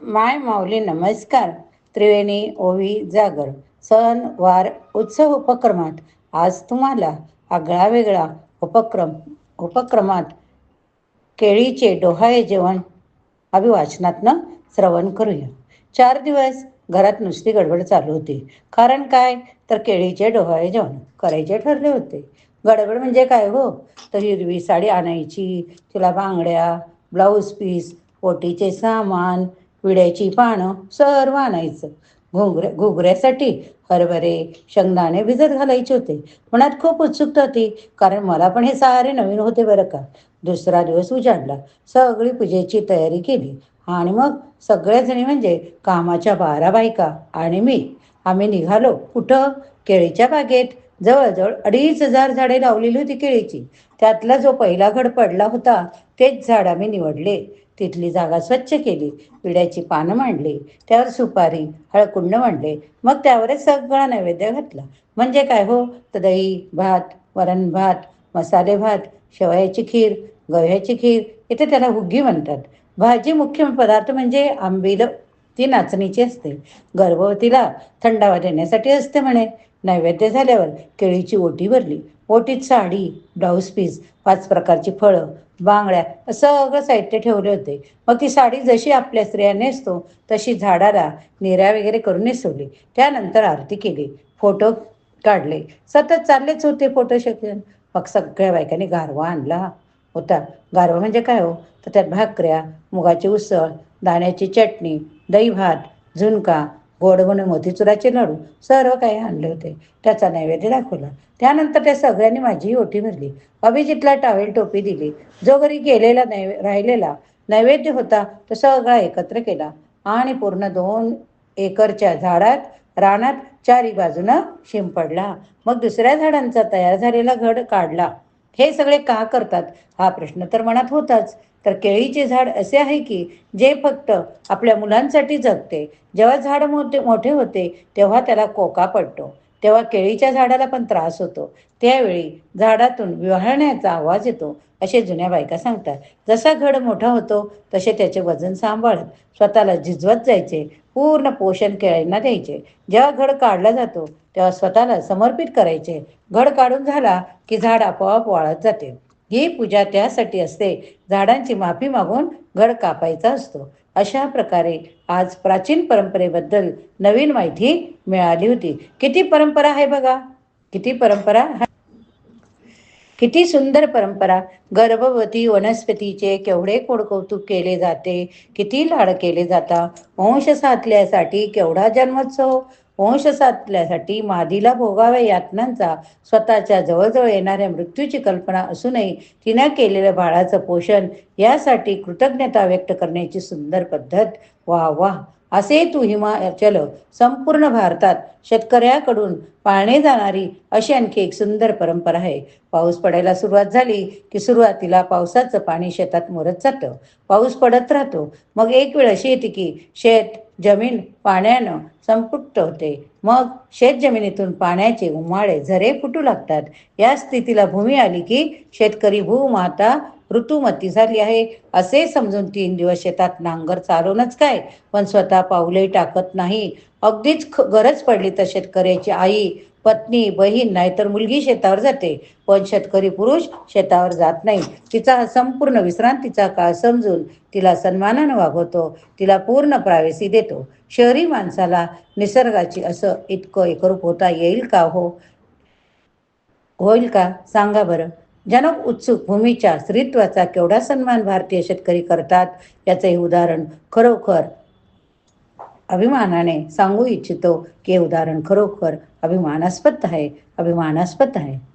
माय माऊली नमस्कार. त्रिवेणी ओवी जागर सण वार उत्सव उपक्रमात आज तुम्हाला आगळा वेगळा उपक्रम उपक्रमात केळीचे डोहाळे जेवण अभिवाचनातनं श्रवण करूया. चार दिवस घरात नुसती गडबड चालू होती. कारण काय? तर केळीचे डोहाळे जेवण करायचे ठरले होते. गडबड म्हणजे काय हो? तर हिरवी साडी आणायची तिला बांगड्या ब्लाऊज पीस पोटीचे सामान विड्याची पानं सर्व आणायचं घुगऱ्या घोगऱ्यासाठी हरभरे शेंगदाणे भिजत घालायचे होते. मनात खूप उत्सुकता होती कारण मला पण हे सारे नवीन होते बरं का. दुसरा दिवस उजाडला सगळी पूजेची तयारी केली. आणि मग सगळ्याजणी म्हणजे कामाच्या बारा बायका आणि मी. आम्ही निघालो. कुठं? केळीच्या बागेत. जवळजवळ अडीच हजार झाडे लावलेली होती केळीची. त्यातला जो पहिला घड पडला होता तेच झाड आम्ही निवडले. तिथली जागा स्वच्छ केली विड्याची पानं मांडली त्यावर सुपारी हळकुंड मांडले मग त्यावरच सगळा नैवेद्य घातला. म्हणजे काय हो? तर दही भात वरण भात मसाले भात शेवयाची खीर गव्याची खीर इथे त्याला हुग्गी म्हणतात. भाजी मुख्य पदार्थ म्हणजे आंबील ती नाचणीची असते. गर्भवतीला थंडावा देण्यासाठी असते म्हणे. नैवेद्य झाल्यावर केळीची ओटी भरली. ओटीत साडी ब्लाऊज पीस पाच प्रकारची फळं बांगड्या सगळं साहित्य ठेवले होते. मग ती साडी जशी आपल्या स्त्रिया नेसतो तशी झाडाला निऱ्या वगैरे करून नेसवली. त्यानंतर आरती केली. फोटो काढले. सतत चाललेच होते फोटो सेक्शन मग सगळ्या बायकांनी गारवा आणला होता. गारवा म्हणजे काय हो? तर त्यात भाकऱ्या मुगाची उसळ दाण्याची चटणी दही भात झुणका गोड म्हणून मोतीचुराचे लाडू सर्व काही आणले होते. त्याचा नैवेद्य दाखवला. त्यानंतर त्या सगळ्यांनी माझी ओटी भरली. अभिजितला टावेल टोपी दिली. जो घरी गेलेला नैवे राहिलेला नैवेद्य होता तो सगळा एकत्र केला आणि पूर्ण दोन एकरच्या झाडात रानात चारी बाजूनं शिंपडला. मग दुसऱ्या झाडांचा तयार झालेला घड काढला. हे सगळे का करतात? हा प्रश्न तर मनात होताच. तर केळीचे झाड असे आहे की जे फक्त आपल्या मुलांसाठी जगते जेव्हा झाड मोठे मोठे होते तेव्हा त्याला कोका पडतो तेव्हा केळीच्या झाडाला पण त्रास होतो. त्यावेळी झाडातून विव्हाळण्याचा आवाज येतो असे जुन्या बायका सांगतात. जसा घड मोठा होतो तसे त्याचे वजन सांभाळत स्वतःला झिजवत जायचे पूर्ण पोषण केळींना द्यायचे. जेव्हा घड काढला जातो तेव्हा स्वतःला समर्पित करायचे. घड काढून झाला की झाड आपोआप वाळत जाते. ही पूजा त्यासाठी असते. झाडांची माफी मागून घड कापायचा असतो. अशा प्रकारे आज प्राचीन परंपरेबद्दल नवीन माहिती मिळाली होती. किती परंपरा आहे बघा. किती परंपरा किती सुंदर परंपरा. गर्भवती वनस्पतीचे केवढे कोडकौतुक केले जाते. किती लाड केले जाता. वंश साधल्यासाठी केवढा जन्मोत्सव. वंश साधल्यासाठी मादीला भोगाव्या यातनांचा स्वतःच्या जवळजवळ येणाऱ्या मृत्यूची कल्पना असूनही तिनं केलेलं बाळाचं पोषण यासाठी कृतज्ञता व्यक्त करण्याची सुंदर पद्धत. वा वा. असे तू हिमाचल संपूर्ण भारतात शेतकऱ्याकडून पाळणे जाणारी अशी आणखी एक सुंदर परंपरा आहे. पाऊस पडायला सुरुवात झाली की सुरुवातीला पावसाचं पाणी शेतात मोरत जातं. पाऊस पडत राहतो. मग एक वेळ अशी येते की शेत जमीन पाण्यानं संपुष्ट होते. मग शेत जमिनीतून पाण्याचे उमाळे झरे फुटू लागतात. या स्थितीला भूमी आली की शेतकरी भूमाता ऋतुमती झाली आहे. असे समजून तीन दिवस शेतात नांगर चालवूनच काय? पण स्वतः पाऊलही टाकत नाही. अगदीच गरज पडली तर शेतकऱ्याची आई पत्नी बहीण नाहीतर मुलगी शेतावर जाते. पण शेतकरी पुरुष शेतावर जात नाही. तिचा हा संपूर्ण विश्रांतीचा काळ समजून तिला सन्मानानं वागवतो. तिला पूर्ण प्रायव्हसी देतो. शहरी माणसाला निसर्गाची असं इतकं एकरूप होता येईल का हो? होईल का? सांगा बरं. जनक उत्सुक भूमीच्या स्त्रीत्वाचा केवढा सन्मान भारतीय शेतकरी करतात? याचं हे उदाहरण खरोखर अभिमानाने सांगू इच्छितो की हे उदाहरण खरोखर अभिमानास्पद आहे अभिमानास्पद आहे.